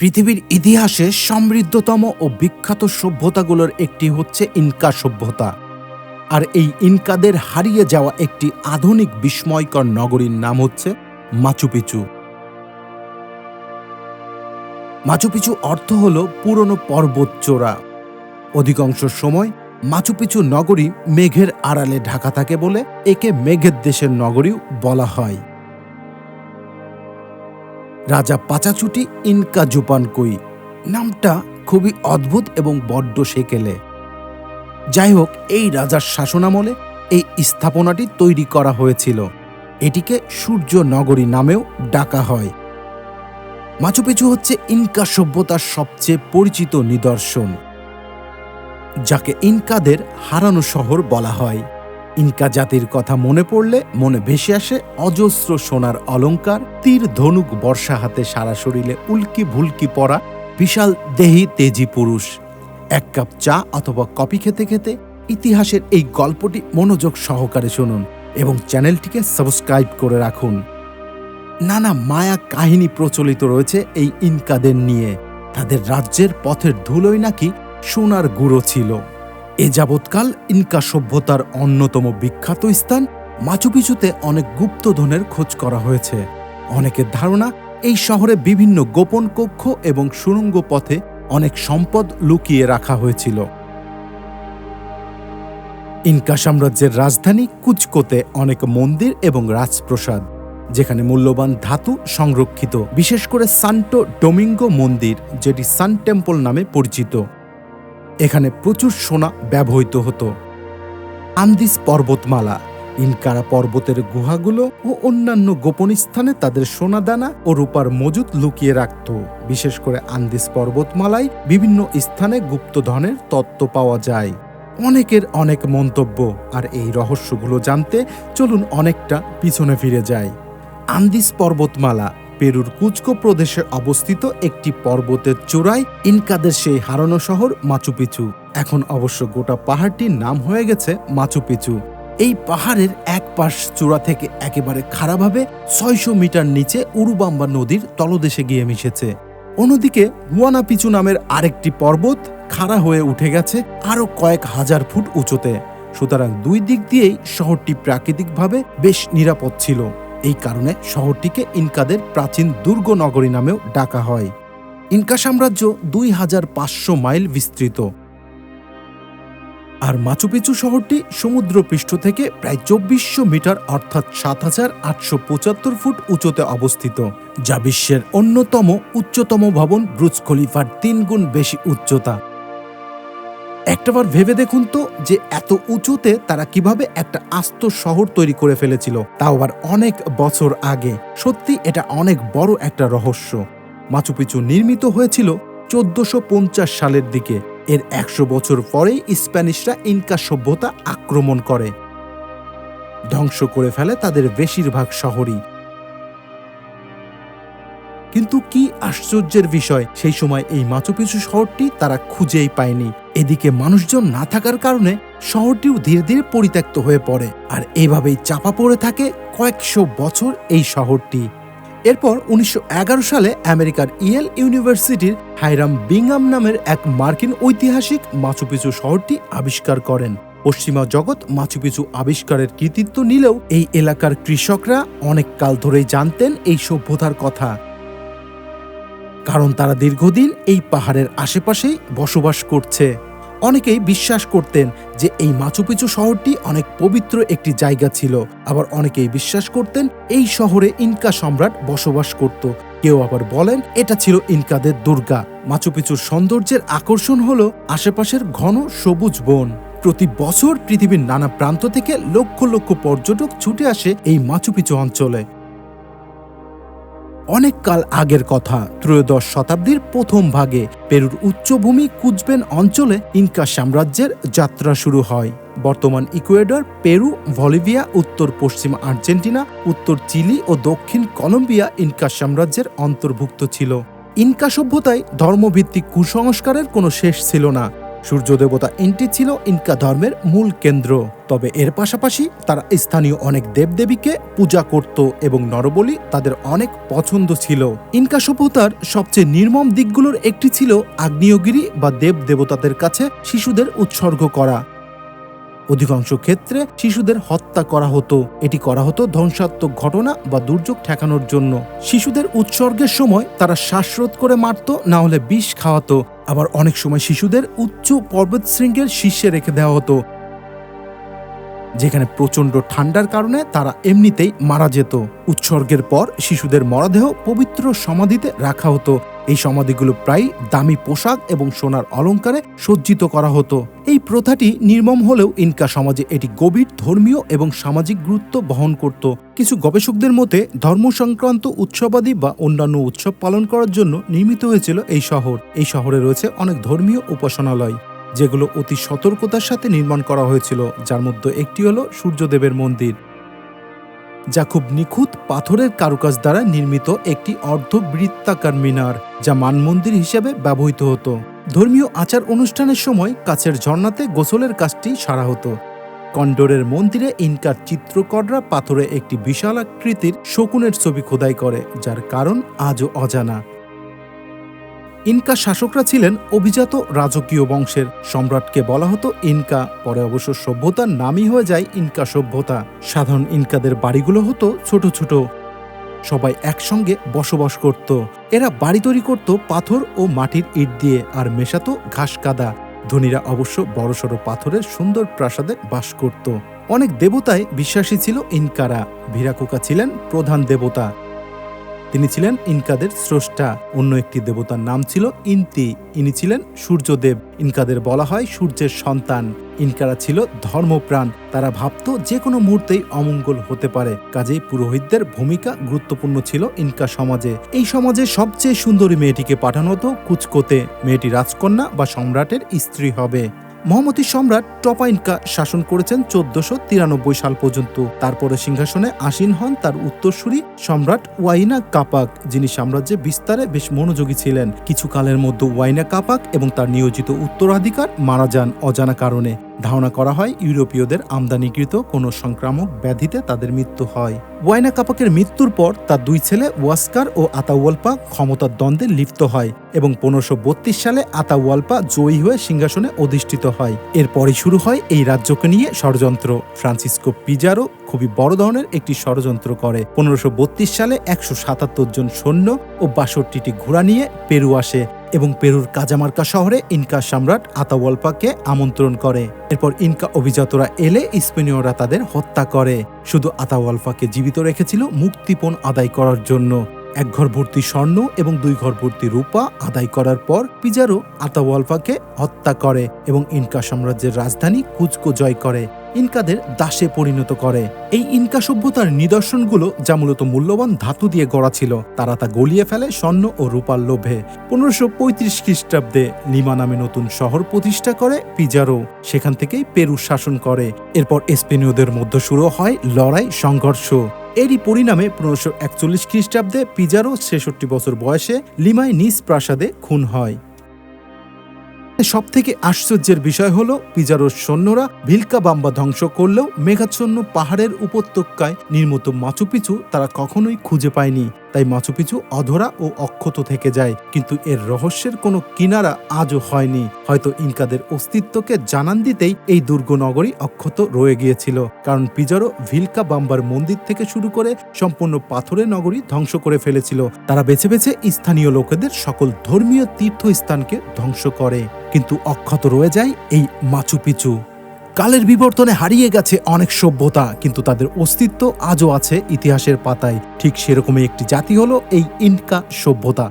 পৃথিবীর ইতিহাসে সমৃদ্ধতম ও বিখ্যাত সভ্যতাগুলোর একটি হচ্ছে ইনকা সভ্যতা। আর এই ইনকাদের হারিয়ে যাওয়া একটি আধুনিক বিস্ময়কর নগরীর নাম হচ্ছে মাচুপিচু মাচুপিচু অর্থ হল পুরনো পর্বত চূড়া অধিকাংশ সময় মাচুপিচু নগরী মেঘের আড়ালে ঢাকা থাকে বলে একে মেঘের দেশের নগরীও বলা হয়। রাজা পাচাচুটি ইনকা জুপানকুই নামটা খুবই অদ্ভুত এবং বড্ড সেকেলে। যাই হোক এই রাজার শাসনামলে এই স্থাপনাটি তৈরি করা হয়েছিল। এটিকে সূর্য নগরী নামেও ডাকা হয়। মাচুপিচু হচ্ছে ইনকা সভ্যতার সবচেয়ে পরিচিত নিদর্শন, যাকে ইনকাদের হারানো শহর বলা হয়। ইনকা জাতির কথা মনে পড়লে মনে ভেসে আসে অজস্র সোনার অলঙ্কার, তীর ধনুক বর্ষা হাতে সারা শরীরে উল্কি ভুলকি পরা বিশাল দেহি তেজি পুরুষ। এক কাপ চা অথবা কফি খেতে খেতে ইতিহাসের এই গল্পটি মনোযোগ সহকারে শুনুন এবং চ্যানেলটিকে সাবস্ক্রাইব করে রাখুন। নানা মায়া কাহিনী প্রচলিত রয়েছে এই ইনকাদের নিয়ে। তাদের রাজ্যের পথের ধুলোই নাকি সোনার গুঁড়ো ছিল। এ যাবৎকাল ইনকা সভ্যতার অন্যতম বিখ্যাত স্থান মাচুপিচুতে অনেক গুপ্তধনের খোঁজ করা হয়েছে। অনেকের ধারণা এই শহরে বিভিন্ন গোপন কক্ষ এবং সুড়ঙ্গ পথে অনেক সম্পদ লুকিয়ে রাখা হয়েছিল। ইনকা সাম্রাজ্যের রাজধানী কুচকোতে অনেক মন্দির এবং রাজপ্রসাদ, যেখানে মূল্যবান ধাতু সংরক্ষিত, বিশেষ করে সান্টো ডোমিঙ্গো মন্দির, যেটি সান টেম্পল নামে পরিচিত। এখানে প্রচুর সোনা ব্যবহৃত হতো। আন্দিস পর্বতমালা, ইনকারা পর্বতের গুহাগুলো ও অন্যান্য গোপন স্থানে তাদের সোনাদানা ও রূপার মজুদ লুকিয়ে রাখত। বিশেষ করে আন্দিস পর্বতমালায় বিভিন্ন স্থানে গুপ্তধনের তত্ত্ব পাওয়া যায়। অনেকের অনেক মন্তব্য, আর এই রহস্যগুলো জানতে চলুন অনেকটা পিছনে ফিরে যায় আন্দিস পর্বতমালা পেরুর কুচকো প্রদেশে অবস্থিত একটি পর্বতের চূড়ায় ইনকাদের সেই হারানো শহর মাচুপিচু এখন অবশ্য গোটা পাহাড়টির নাম হয়ে গেছে মাচুপিচু এই পাহাড়ের এক পাশ চূড়া থেকে একেবারে খারাপভাবে ছয়শো মিটার নিচে উরুবাম্বা নদীর তলদেশে গিয়ে মিশেছে। অন্যদিকে হুয়ানাপিচু নামের আরেকটি পর্বত খাড়া হয়ে উঠে গেছে আরও কয়েক হাজার ফুট উঁচুতে। সুতরাং দুই দিক দিয়েই শহরটি প্রাকৃতিকভাবে বেশ নিরাপদ ছিল। এই কারণে শহরটিকে ইনকাদের প্রাচীন দুর্গ নগরী নামেও ডাকা হয়। ইনকা সাম্রাজ্য দুই হাজার পাঁচশো মাইল বিস্তৃত। আর মাচুপিচু শহরটি সমুদ্রপৃষ্ঠ থেকে প্রায় চব্বিশশো মিটার অর্থাৎ সাত হাজার আটশো পঁচাত্তর ফুট উঁচুতে অবস্থিত, যা বিশ্বের অন্যতম উচ্চতম ভবন ব্রুজ খলিফার তিন গুণ বেশি উচ্চতা। একটাবার ভেবে দেখুন তো যে এত উঁচুতে তারা কীভাবে একটা আস্ত শহর তৈরি করে ফেলেছিল। তাও আবার অনেক বছর আগে। সত্যি এটা অনেক বড় একটা রহস্য। মাচুপিচু নির্মিত হয়েছিল চোদ্দশো সালের দিকে। এর একশো বছর পরেই স্প্যানিশরা ইনকা সভ্যতা আক্রমণ করে। ধ্বংস করে ফেলে তাদের বেশিরভাগ শহরই। কিন্তু কি আশ্চর্যের বিষয়, সেই সময় এই মাচুপিচু শহরটি তারা খুঁজেই পায়নি। এদিকে মানুষজন না থাকার কারণে শহরটিও ধীরে ধীরে পরিত্যক্ত হয়ে পড়ে, আর এভাবেই চাপা পড়ে থাকে কয়েকশো বছর এই শহরটি। এরপর উনিশশো এগারো সালে আমেরিকার ইয়েল ইউনিভার্সিটির হাইরাম বিংহাম নামের এক মার্কিন ঐতিহাসিক মাচুপিচু শহরটি আবিষ্কার করেন। পশ্চিমা জগৎ মাচুপিচু আবিষ্কারের কৃতিত্ব নিলেও এই এলাকার কৃষকরা অনেক কাল ধরেই জানতেন এই সভ্যতার কথা। কারণ তারা দীর্ঘদিন এই পাহাড়ের আশেপাশেই বসবাস করছে। অনেকেই বিশ্বাস করতেন যে এই মাচুপিচু শহরটি অনেক পবিত্র একটি জায়গা ছিল। আবার অনেকেই বিশ্বাস করতেন এই শহরে ইনকা সম্রাট বসবাস করত। কেউ আবার বলেন এটা ছিল ইনকাদের দুর্গা। মাচুপিচুর সৌন্দর্যের আকর্ষণ হল আশেপাশের ঘন সবুজ বন। প্রতি বছর পৃথিবীর নানা প্রান্ত থেকে লক্ষ লক্ষ পর্যটক ছুটে আসে এই মাচুপিচু অঞ্চলে। অনেক কাল আগের কথা। ত্রয়োদশ শতাব্দীর প্রথম ভাগে পেরুর উচ্চভূমি কুচবেন অঞ্চলে ইনকা সাম্রাজ্যের যাত্রা শুরু হয়। বর্তমান ইকুয়েডর, পেরু, ভলিভিয়া, উত্তর পশ্চিম আর্জেন্টিনা, উত্তর চিলি ও দক্ষিণ কলম্বিয়া ইনকা সাম্রাজ্যের অন্তর্ভুক্ত ছিল। ইনকা সভ্যতায় ধর্মভিত্তিক কুসংস্কারের কোনো শেষ ছিল না। সূর্য দেবতা ইনটি ছিল ইনকা ধর্মের মূল কেন্দ্র। তবে এর পাশাপাশি তারা স্থানীয় অনেক দেবদেবীকে পূজা করত এবং নরবলি তাদের অনেক পছন্দ ছিল। ইনকা সভ্যতার সবচেয়ে নির্মম দিকগুলোর একটি ছিল আগ্নেয়গিরি বা দেব দেবতাদের কাছে শিশুদের উৎসর্গ করা। অধিকাংশ ক্ষেত্রে শিশুদের হত্যা করা হতো। এটি করা হতো ধ্বংসাত্মক ঘটনা বা দুর্যোগ ঠেকানোর জন্য। শিশুদের উৎসর্গের সময় তারা শ্বাসরোধ করে মারত, না হলে বিষ খাওয়াতো। আবার অনেক সময় শিশুদের উচ্চ পর্বত শৃঙ্গের শীর্ষে রেখে দেওয়া হতো। যেখানে প্রচণ্ড ঠান্ডার কারণে তারা এমনিতেই মারা যেত। উৎসর্গের পর শিশুদের মরদেহ পবিত্র সমাধিতে রাখা হতো। এই সমাধিগুলো প্রায় দামি পোশাক এবং সোনার অলঙ্কারে সজ্জিত করা হতো। এই প্রথাটি নির্মম হলেও ইনকা সমাজে এটি গভীর ধর্মীয় এবং সামাজিক গুরুত্ব বহন করত। কিছু গবেষকদের মতে ধর্ম সংক্রান্ত উৎসবাদি বা অন্যান্য উৎসব পালন করার জন্য নির্মিত হয়েছিল এই শহর। এই শহরে রয়েছে অনেক ধর্মীয় উপাসনালয়। যেগুলো অতি সতর্কতার সাথে নির্মাণ করা হয়েছিল, যার মধ্যে একটি হলো সূর্যদেবের মন্দির, যা খুব নিখুঁত পাথরের কারুকাজ দ্বারা নির্মিত একটি অর্ধবৃত্তাকার মিনার, যা মানমন্দির হিসেবে ব্যবহৃত হতো। ধর্মীয় আচার অনুষ্ঠানের সময় কাছের ঝর্ণাতে গোসলের কাজটি সারা হতো। কন্ডোরের মন্দিরে ইনকার চিত্রকররা পাথরে একটি বিশাল আকৃতির শকুনের ছবি খোদাই করে, যার কারণ আজও অজানা। ইনকা শাসকরা ছিলেন অভিজাত রাজকীয় বংশের। সম্রাটকে বলা হতো ইনকা, পরে অবশ্য সভ্যতার নামই হয়ে যায় ইনকা সভ্যতা। সাধারণ ইনকাদের বাড়িগুলো হতো ছোট ছোট। সবাই একসঙ্গে বসবাস করত। এরা বাড়ি তৈরি করত পাথর ও মাটির ইট দিয়ে আর মেশাতো ঘাস কাদা। ধনীরা অবশ্য বড়সড় পাথরের সুন্দর প্রাসাদে বাস করত। অনেক দেবতায় বিশ্বাসী ছিল ইনকারা। ভিরাকুকা ছিলেন প্রধান দেবতা। তিনি ছিলেন ইনকাদের স্রষ্টা। অন্য একটি দেবতার নাম ছিল ইন্তি। ইনি ছিলেন সূর্যদেব। ইনকাদের বলা হয় সূর্যের সন্তান। ইনকারা ছিল ধর্মপ্রাণ। তারা ভাবত যে কোনো মুহূর্তেই অমঙ্গল হতে পারে। কাজেই পুরোহিতদের ভূমিকা গুরুত্বপূর্ণ ছিল ইনকা সমাজে। এই সমাজে সবচেয়ে সুন্দরী মেয়েটিকে পাঠানো হতো কুচকোতে। মেয়েটি রাজকন্যা বা সম্রাটের স্ত্রী হবে। মহমতি সম্রাট টপাইনকা শাসন করেছেন চোদ্দশো তিরানব্বই সাল পর্যন্ত। তারপরে সিংহাসনে আসীন হন তার উত্তরসূরি সম্রাট ওয়াইনা কাপাক, যিনি সাম্রাজ্যে বিস্তারে বেশ মনোযোগী ছিলেন। কিছু কালের মধ্যে ওয়াইনা কাপাক এবং তার নিয়োজিত উত্তরাধিকার মারা যান অজানা কারণে। ধারণা করা হয় ইউরোপীয়দের আমদানিকৃত কোনো সংক্রামক ব্যাধিতে তাদের মৃত্যু হয়। ওয়াইনা কাপাকের মৃত্যুর পর তার দুই ছেলে ওয়াস্কার ও আতাওয়াল্পা ক্ষমতার দ্বন্দ্বে লিপ্ত হয় এবং পনেরোশো সালে আতাওয়াল্পা জয়ী হয়ে সিংহাসনে অধিষ্ঠিত হয়। এরপরই শুরু হয় এই রাজ্যকে নিয়ে ষড়যন্ত্র। ফ্রান্সিসকো পিজারো খুবই বড় ধরনের একটি ষড়যন্ত্র করে। পনেরোশো সালে একশো সাতাত্তর জন সৈন্য ও বাষট্টিটি ঘোড়া নিয়ে পেরু আসে। এবং পেরুর কাজামার্কা শহরে ইনকা সম্রাট আতাওয়াল্পাকে আমন্ত্রণ করে। এরপর ইনকা অভিজাতরা এলে স্পেনীয়রা তাদের হত্যা করে। শুধু আতাওয়াল্পাকে জীবিত রেখেছিল মুক্তিপণ আদায় করার জন্য। এক ঘর ভর্তি স্বর্ণ এবং দুই ঘর ভর্তি রূপা আদায় করার পর পিজারো আতাওয়ালফাকে হত্যা করে এবং ইনকা সাম্রাজ্যের রাজধানী কুচকো জয় করে, ইনকাদের দাসে পরিণত করে। এই ইনকা সভ্যতার নিদর্শনগুলো যা মূলত মূল্যবান ধাতু দিয়ে গড়া ছিল, তারা তা গলিয়ে ফেলে স্বর্ণ ও রূপার লোভে। পনেরোশো পঁয়ত্রিশ খ্রিস্টাব্দে লিমা নামে নতুন শহর প্রতিষ্ঠা করে পিজারো। সেখান থেকেই পেরু শাসন করে। এরপর স্পেনীয়দের মধ্যে শুরু হয় লড়াই, সংঘর্ষ। এরই পরিণামে পনেরোশো একচল্লিশ খ্রিস্টাব্দে পিজারো ছেষট্টি বছর বয়সে লিমায় নিজ প্রাসাদে খুন হয়। সব থেকে আশ্চর্যের বিষয় হল, পিজারোর সৈন্যরা ভিলকা বাম্বা ধ্বংস করলেও মেঘাচ্ছন্ন পাহাড়ের উপত্যকায় নির্মিত মাচুপিচু তারা কখনোই খুঁজে পায়নি। তাই মাচুপিচু অধরা ও অক্ষত থেকে যায়, কিন্তু এর রহস্যের কোনো কিনারা আজও হয়নি। হয়তো ইনকাদের অস্তিত্বকে জানান দিতেই এই দুর্গ নগরী অক্ষত রয়ে গিয়েছিল, কারণ পিজারো ভিলকা বাম্বার মন্দির থেকে শুরু করে সম্পূর্ণ পাথরের নগরী ধ্বংস করে ফেলেছিল। তারা বেছে বেছে স্থানীয় লোকেদের সকল ধর্মীয় তীর্থস্থানকে ধ্বংস করে, কিন্তু অক্ষত রয়ে যায় এই মাচুপিচু কালের বিবর্তনে হারিয়ে গেছে অনেক সভ্যতা, কিন্তু তাদের অস্তিত্ব আজও আছে ইতিহাসের পাতায়। ঠিক সেরকমই একটি জাতি হলো এই ইনকা সভ্যতা।